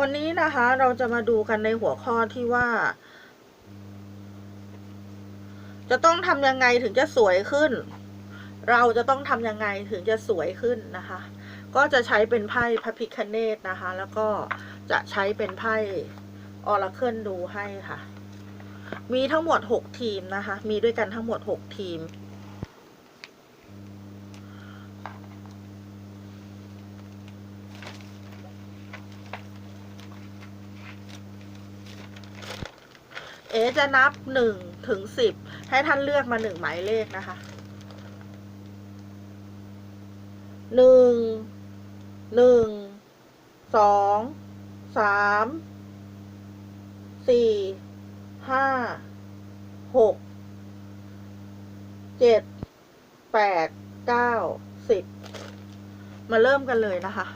วันนี้นะคะเราจะมาดูกันในหัวข้อที่ว่า จะต้องทำยังไงถึงจะสวยขึ้น เราจะต้องทำยังไงถึงจะสวยขึ้นนะคะ ก็จะใช้เป็นไพ่พระพิคเนตนะคะ แล้วก็จะใช้เป็นไพ่ออราเคิลดูให้ค่ะ มีทั้งหมดหกทีมนะคะ มีด้วยกันทั้งหมดหกทีม เอจะนับหนึ่งถึงสิบให้ท่านเลือกมาหนึ่งหมายเลขนะคะหนึ่งหนึ่งสองสามสี่ห้าหกเจ็ดแปดเก้าสิบมาเริ่มกันเลยนะคะ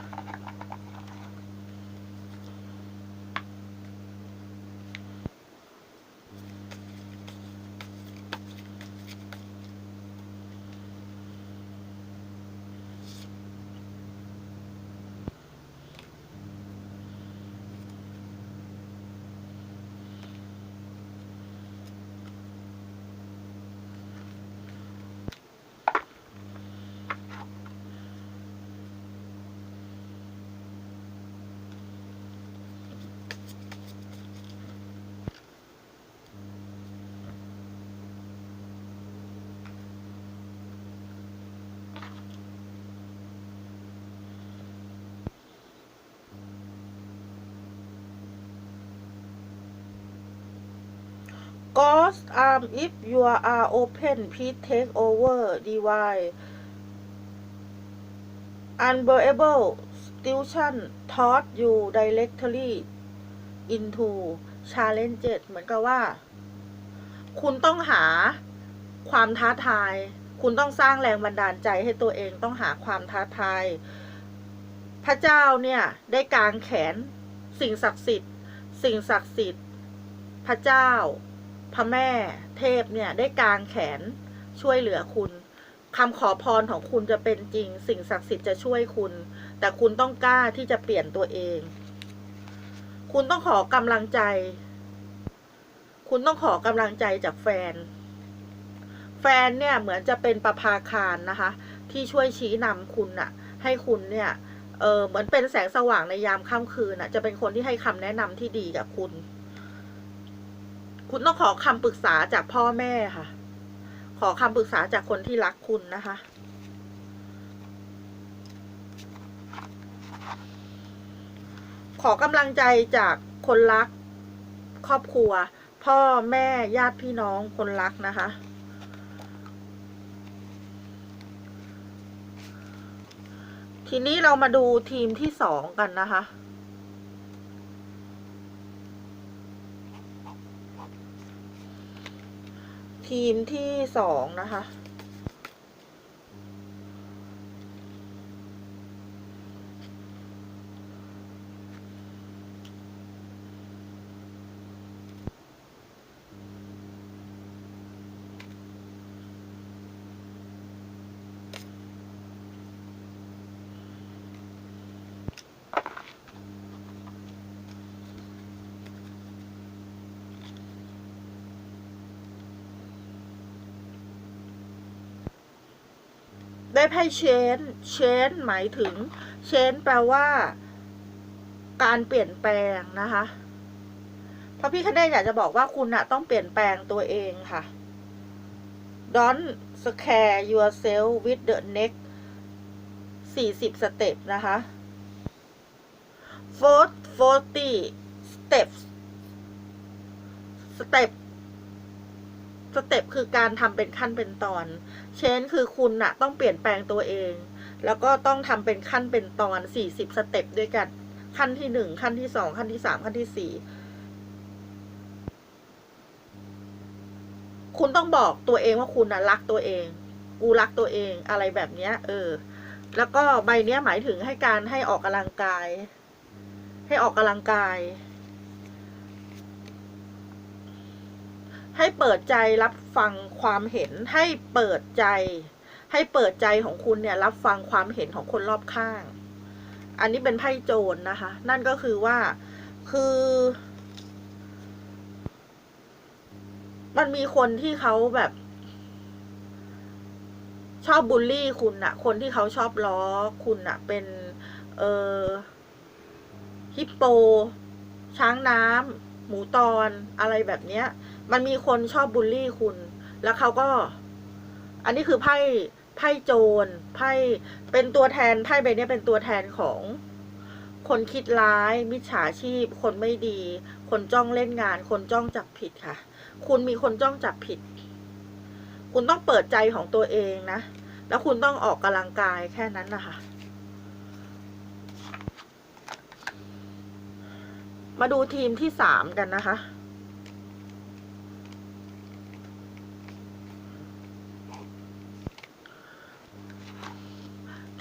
Ghost arm if you are open please take over divine unbearable situation taught you directly into challenges เหมือนกับว่า คุณต้องหาความท้าทาย คุณต้องสร้างแรงบันดาลใจให้ตัวเองต้องหาความท้าทาย พระเจ้าเนี่ยได้กางแขนสิ่งศักดิ์สิทธิ์ สิ่งศักดิ์สิทธิ์ พระเจ้า พระแม่เทพเนี่ยได้กางแขนช่วยเหลือคุณคำขอพรของคุณจะเป็นจริง สิ่งศักดิ์สิทธิ์จะช่วยคุณ แต่คุณต้องกล้าที่จะเปลี่ยนตัวเอง คุณต้องขอกำลังใจ คุณต้องขอกำลังใจจากแฟน แฟนเนี่ยเหมือนจะเป็นประภาคารนะคะ ที่ช่วยชี้นำคุณน่ะให้คุณเนี่ยเออเหมือนเป็นแสงสว่างในยามค่ำคืนน่ะจะเป็นคนที่ให้คำแนะนำที่ดีกับคุณ คุณต้องขอคำปรึกษาจากพ่อแม่ค่ะ ขอคำปรึกษาจากคนที่รักคุณนะคะขอกำลังใจจากคนรักครอบครัว พ่อแม่ญาติพี่น้องคนรักนะคะ ทีนี้เรามาดูทีมที่สองกันนะคะ ทีมที่สองนะคะ ได้ไพ่เชนเชนหมายถึง เชนแปลว่า การเปลี่ยนแปลงนะคะพระพี่คเนศอยากจะบอกว่าคุณอะต้องเปลี่ยนแปลงตัวเองค่ะ Don't scare yourself with the next 40สเต็ปนะคะ First 40 steps สเต็ป สเต็ปคือการทำเป็นขั้นเป็นตอน เช่นคือคุณน่ะต้องเปลี่ยนแปลงตัวเอง แล้วก็ต้องทำเป็นขั้นเป็นตอนสี่สิบสเต็ปด้วยกัน ขั้นที่หนึ่งขั้นที่สองขั้นที่สามขั้นที่สี่คุณต้องบอกตัวเองว่าคุณน่ะรักตัวเอง กูรักตัวเองอะไรแบบเนี้ย เออ แล้วก็ใบเนี้ยหมายถึงให้การให้ออกกำลังกาย ให้ออกกำลังกาย ให้เปิดใจรับฟังความเห็นให้เปิดใจ ให้เปิดใจของคุณเนี่ยรับฟังความเห็นของคนรอบข้าง อันนี้เป็นไพ่โจรนะคะ นั่นก็คือว่าคือ มันมีคนที่เขาแบบ ชอบบูลลี่คุณอะคนที่เขาชอบล้อคุณอะเป็น เออฮิปโป ช้างน้ำหมูตอนอะไรแบบเนี้ย มันมีคนชอบบูลลี่คุณ แล้วเขาก็ อันนี้คือไพ่ไพ่โจรไพ่เป็นตัวแทนไพ่ใบนี้เป็นตัวแทนของคนคิดร้าย มิจฉาชีพ คนไม่ดี คนจ้องเล่นงาน คนจ้องจับผิดค่ะ คุณมีคนจ้องจับผิด คุณต้องเปิดใจของตัวเองนะ แล้วคุณต้องออกกำลังกายแค่นั้นนะคะมาดูทีมที่สามกันนะคะ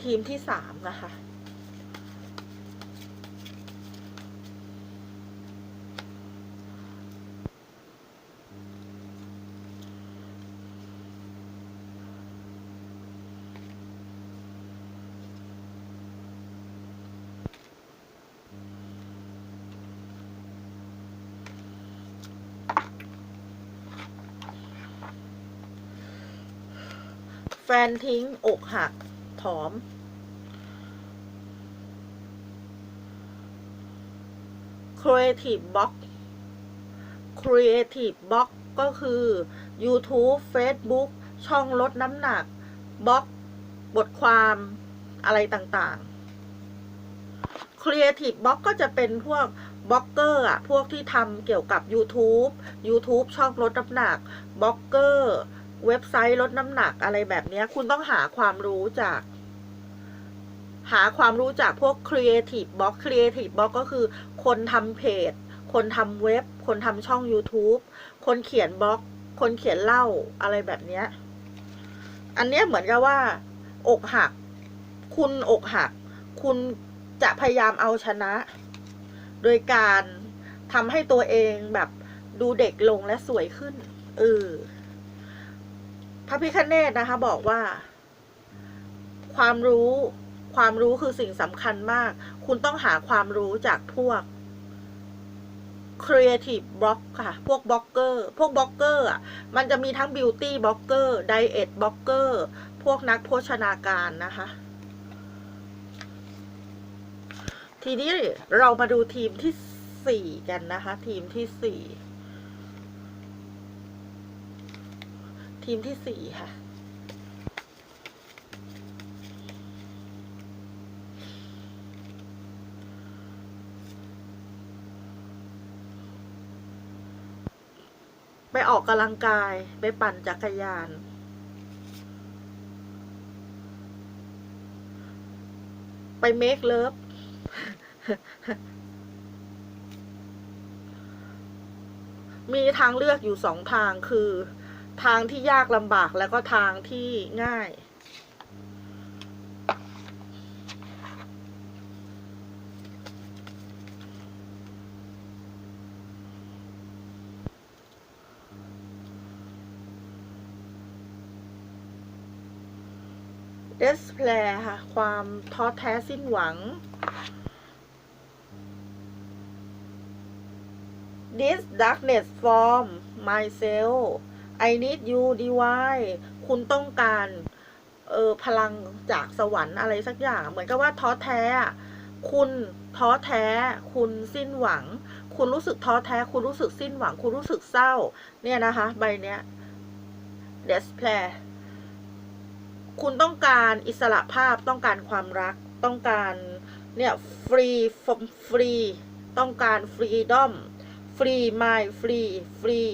ทีมที่สามนะคะ แฟนทิ้งอกหัก อม Creative Box Creative Box ก็คือ YouTube Facebook ช่องลดน้ำหนักบล็อกบทความอะไรต่างๆ Creative Box ก็จะเป็นพวกบล็อกเกอร์อะพวกที่ทำเกี่ยวกับ YouTube YouTube ช่องลดน้ำหนักบล็อกเกอร์ เว็บไซต์ลดน้ำหนักอะไรแบบนี้คุณต้องหาความรู้จาก หาความรู้จากพวก Creative Box Creative Box ก็คือคนทำเพจ คนทำเว็บ คนทำช่อง YouTube คนเขียนบล็อก คนเขียนเล่าอะไรแบบนี้ อันเนี้ยเหมือนกับว่า อกหัก คุณอกหัก คุณจะพยายามเอาชนะ โดยการทำให้ตัวเองแบบดูเด็กลงและสวยขึ้น เออ พระพิคเนตนะคะบอกว่า ความรู้ ความรู้คือสิ่งสำคัญมาก คุณต้องหาความรู้จากพวก Creative b l o g ค่ะ พวกบล็อกเกอร์ พวกบล็อกเกอร์อะ มันจะมีทั้ง Beauty บล็อกเกอร์ Diet บล็อกเกอร์ พวกนักโภชนาการนะคะ ทีนี้เรามาดูทีมที่สี่กันนะคะ ทีมที่สี่ ทีมที่สี่ค่ะ ออกกำลังกายไปปั่นจักรยาน ไปเมคเลิฟมีทางเลือกอยู่สองทางคือ ทางที่ยากลำบากแล้วก็ทางที่ง่าย เดสเพลค่ะ ความท้อแท้สิ้นหวัง This darkness from myself I need you divine คุณต้องการเออพลังจากสวรรค์อะไรสักอย่าง เหมือนกับว่าท้อแท้ คุณท้อแท้ คุณสิ้นหวัง คุณรู้สึกท้อแท้ คุณรู้สึกสิ้นหวัง คุณรู้สึกเศร้า เนี่ยนะคะ ใบเนี้ย despair คุณต้องการอิสระภาพต้องการความรัก ต้องการเนี่ย free from free ต้องการ freedom free mind free free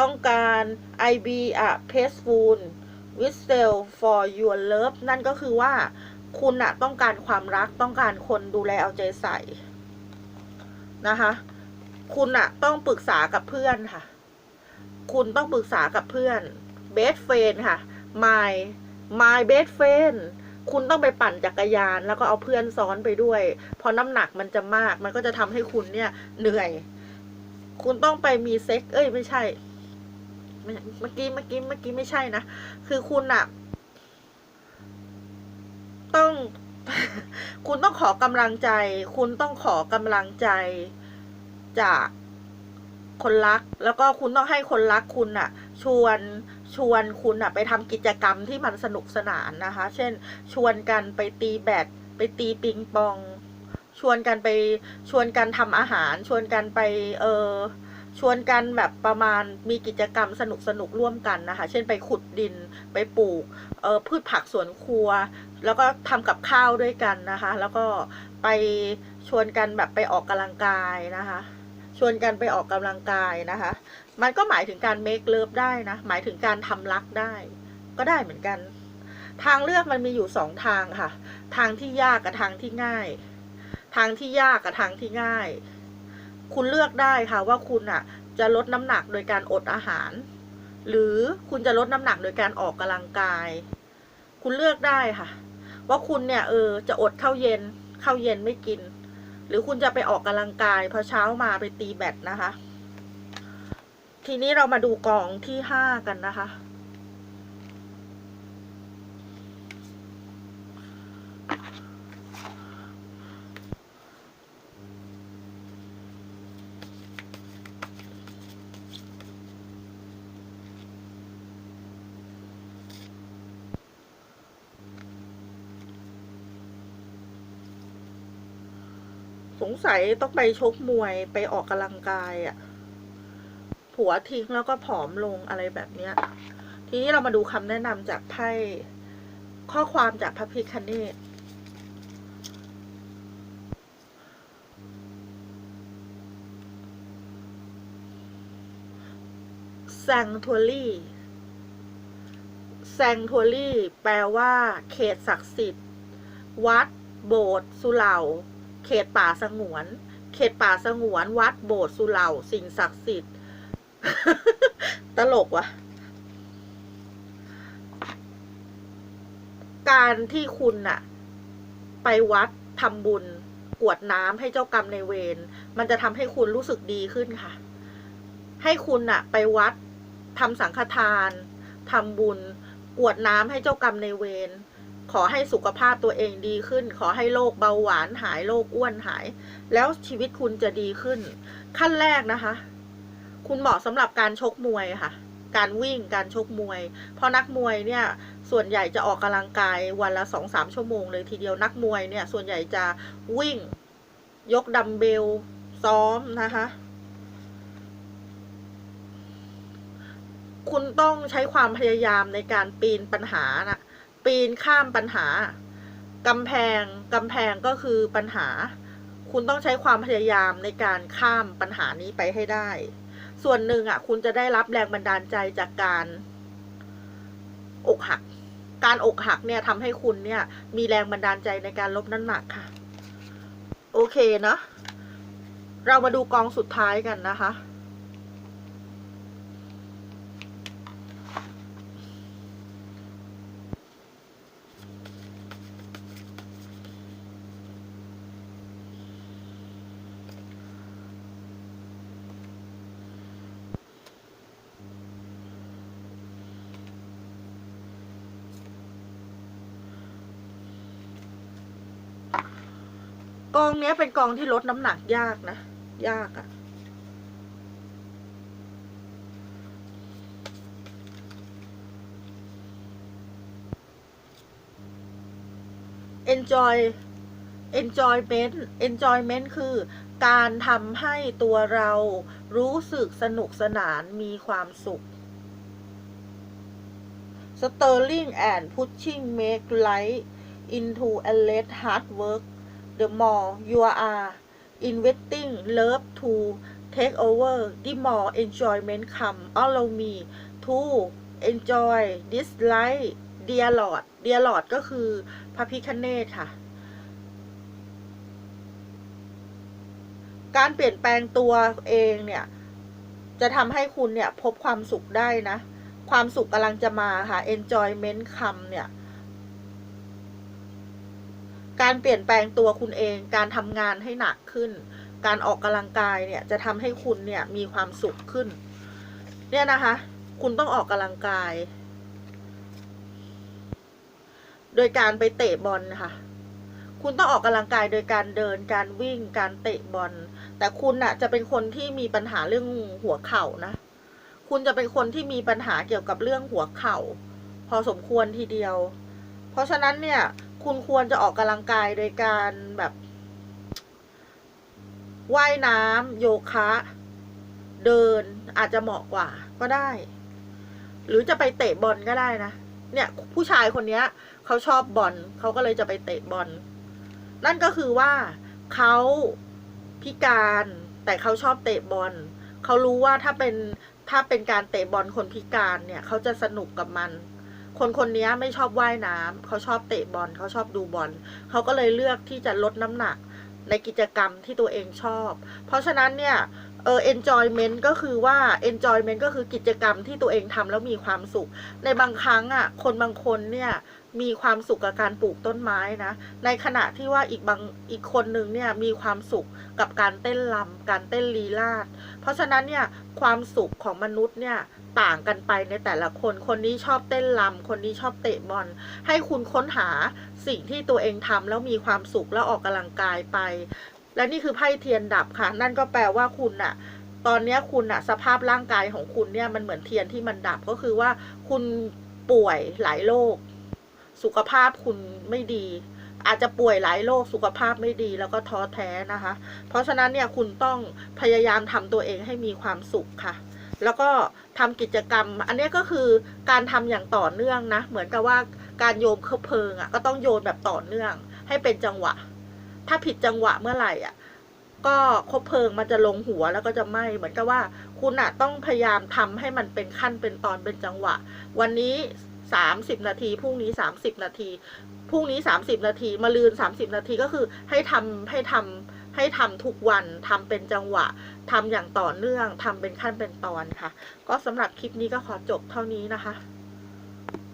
ต้องการ I be a peaceful whistle for your love นั่นก็คือว่าคุณอะต้องการความรักต้องการคนดูแลเอาใจใส่ นะคะ คุณอะต้องปรึกษากับเพื่อนค่ะ คุณต้องปรึกษากับเพื่อน best friend ค่ะ my my best friend คุณต้องไปปั่นจักรยาน แล้วก็เอาเพื่อนซ้อนไปด้วยเพราะน้ำหนักมันจะมาก มันก็จะทำให้คุณเนี่ย เหนื่อย คุณต้องไปมีเซ็ก เอ้ย ไม่ใช่ เมื่อกี้ เมื่อกี้ เมื่อกี้ไม่ใช่นะ คือคุณอะต้อง คุณต้องขอกำลังใจ คุณต้องขอกำลังใจจากคนรัก แล้วก็คุณต้องให้คนรักคุณน่ะชวน ชวนคุณน่ะไปทำกิจกรรมที่มันสนุกสนานนะคะ เช่น ชวนกันไปตีแบดไปตีปิงปอง ชวนกันไปชวนกันทำอาหาร ชวนกันไปเออชวนกันแบบประมาณมีกิจกรรมสนุกสนุกร่วมกันนะคะ เช่นไปขุดดินไปปลูกเออพืชผักสวนครัว แล้วก็ทำกับข้าวด้วยกันนะคะ แล้วก็ไปชวนกันแบบไปออกกำลังกายนะคะ ชวนกันไปออกกำลังกายนะคะ มันก็หมายถึงการเมคเลิฟได้นะ หมายถึงการทำรักได้ ก็ได้เหมือนกัน ทางเลือกมันมีอยู่สองทางค่ะ ทางที่ยากกับทางที่ง่าย ทางที่ยากกับทางที่ง่าย คุณเลือกได้ค่ะว่าคุณอะจะลดน้ำหนักโดยการอดอาหาร หรือคุณจะลดน้ำหนักโดยการออกกำลังกาย คุณเลือกได้ค่ะ ว่าคุณเนี่ยเออจะอดข้าวเย็นข้าวเย็นไม่กิน หรือคุณจะไปออกกำลังกายพอเช้ามาไปตีแบตนะคะ ทีนี้เรามาดูกองที่ห้ากันนะคะ สงสัยต้องไปชกมวยไปออกกำลังกายอะ่ะ ผัวทิ้งแล้วก็ผอมลงอะไรแบบเนี้ย ทีนี้เรามาดูคำแนะนำจากไพ่ข้อความจากพระพิคเนตแซงทัวรี่แซงทัวรี่แปลว่า เขตศักดิ์สิทธิ์ วัด โบสถ์สุเหร่า เขตป่าสงวน เขตป่าสงวน วัดโบสถ์สุเหร่า สิ่งศักดิ์สิทธิ์ ตลกว่ะการที่คุณน่ะ ไปวัดทำบุญกวดน้ำให้เจ้ากรรมในเวร มันจะทำให้คุณรู้สึกดีขึ้นค่ะ ให้คุณน่ะ ไปวัดทำสังฆทานทำบุญกวดน้ำให้เจ้ากรรมในเวร ขอให้สุขภาพตัวเองดีขึ้น ขอให้โรคเบาหวานหายโรคอ้วนหาย แล้วชีวิตคุณจะดีขึ้น ขั้นแรกนะคะ คุณเหมาะสำหรับการชกมวยค่ะ การวิ่งการชกมวย เพราะนักมวยเนี่ยส่วนใหญ่จะออกกำลังกายวันละสองสามชั่วโมงเลยทีเดียวนักมวยเนี่ย ส่วนใหญ่จะวิ่งยกดัมเบลซ้อมนะคะ คุณต้องใช้ความพยายามในการปีนปัญหาน่ะ ปีนข้ามปัญหากำแพงกำแพงก็คือปัญหา คุณต้องใช้ความพยายามในการข้ามปัญหานี้ไปให้ได้ ส่วนหนึ่งอะ คุณจะได้รับแรงบันดาลใจจากการอกหัก การอกหักเนี่ยทำให้คุณเนี่ย มีแรงบันดาลใจในการลดน้ำหนักค่ะ โอเคเนาะเรามาดูกองสุดท้ายกันนะคะ องเนี้ยเป็นกองที่ลดน้ำหนักยากนะ ยากอะ enjoy enjoyment enjoyment คือการทำให้ตัวเรารู้สึกสนุกสนานมีความสุข Sterling and pushing make life into a less hard work the more you are investing love to take over the more enjoyment come allow me to enjoy this life dear Lord dear Lord ก็คือพระพิคเนตค่ะ การเปลี่ยนแปลงตัวเองเนี่ย จะทำให้คุณเนี่ย พบความสุขได้นะ ความสุขกำลังจะมาค่ะ enjoyment คำเนี่ย การเปลี่ยนแปลงตัวคุณเอง การทำงานให้หนักขึ้น การออกกำลังกายเนี่ยจะทำให้คุณเนี่ยมีความสุขขึ้น เนี่ยนะคะ คุณต้องออกกำลังกาย โดยการไปเตะบอลค่ะ คุณต้องออกกำลังกายโดยการเดิน การวิ่ง การเตะบอล แต่คุณน่ะจะเป็นคนที่มีปัญหาเรื่องหัวเข่านะ คุณจะเป็นคนที่มีปัญหาเกี่ยวกับเรื่องหัวเข่า พอสมควรทีเดียว เพราะฉะนั้นเนี่ย คุณควรจะออกกำลังกายโดยการแบบว่ายน้ำโยคะ เดินอาจจะเหมาะกว่าก็ได้ หรือจะไปเตะบอลก็ได้นะ เนี่ย ผู้ชายคนเนี้ยเขาชอบบอลเขาก็เลยจะไปเตะบอล นั่นก็คือว่าเขาพิการแต่เขาชอบเตะบอลเขารู้ว่าถ้าเป็นถ้าเป็นการเตะบอลคนพิการเนี่ยเขาจะสนุกกับมัน คนคนนี้ไม่ชอบว่ายน้ำเขาชอบเตะบอลเขาชอบดูบอลเขาก็เลยเลือกที่จะลดน้ำหนักในกิจกรรมที่ตัวเองชอบ เพราะฉะนั้นเนี่ยเออ enjoyment ก็คือว่า enjoyment ก็คือกิจกรรมที่ตัวเองทำแล้วมีความสุข ในบางครั้งอะ คนบางคนเนี่ยมีความสุขกับการปลูกต้นไม้นะ ในขณะที่ว่าอีกบางอีกคนหนึ่งเนี่ยมีความสุขกับการเต้นรำการเต้นลีลาด เพราะฉะนั้นเนี่ยความสุขของมนุษย์เนี่ยต่างกันไปในแต่ละคน คนนี้ชอบเต้นรำคนนี้ชอบเตะบอล ให้คุณค้นหาสิ่งที่ตัวเองทำแล้วมีความสุขแล้วออกกำลังกายไป และนี่คือไพ่เทียนดับค่ะ นั่นก็แปลว่าคุณอะตอนนี้คุณอะสภาพร่างกายของคุณเนี่ยมันเหมือนเทียนที่มันดับก็คือว่าคุณป่วยหลายโรคสุขภาพคุณไม่ดี อาจจะป่วยหลายโรคสุขภาพไม่ดีแล้วก็ท้อแท้นะคะ เพราะฉะนั้นเนี่ยคุณต้องพยายามทำตัวเองให้มีความสุขค่ะ แล้วก็ทำกิจกรรม อันนี้ก็คือการทำอย่างต่อเนื่องนะ เหมือนกับว่าการโยมเคบเพลิงอะก็ต้องโยนแบบต่อเนื่อง ให้เป็นจังหวะ ถ้าผิดจังหวะเมื่อไหร่อะก็คบเพลิงมันจะลงหัวแล้วก็จะไหม้เหมือนกับว่า คุณอะต้องพยายามทำให้มันเป็นขั้นเป็นตอนเป็นจังหวะ วันนี้ สามสิบนาทีพรุ่งนี้สามสิบนาทีพรุ่งนี้สามสิบนาทีมาลืนสามสิบนาทีก็คือให้ทำให้ทำให้ทำทุกวันทำเป็นจังหวะทำอย่างต่อเนื่องทำเป็นขั้นเป็นตอนค่ะ ก็สำหรับคลิปนี้ก็ขอจบเท่านี้นะคะ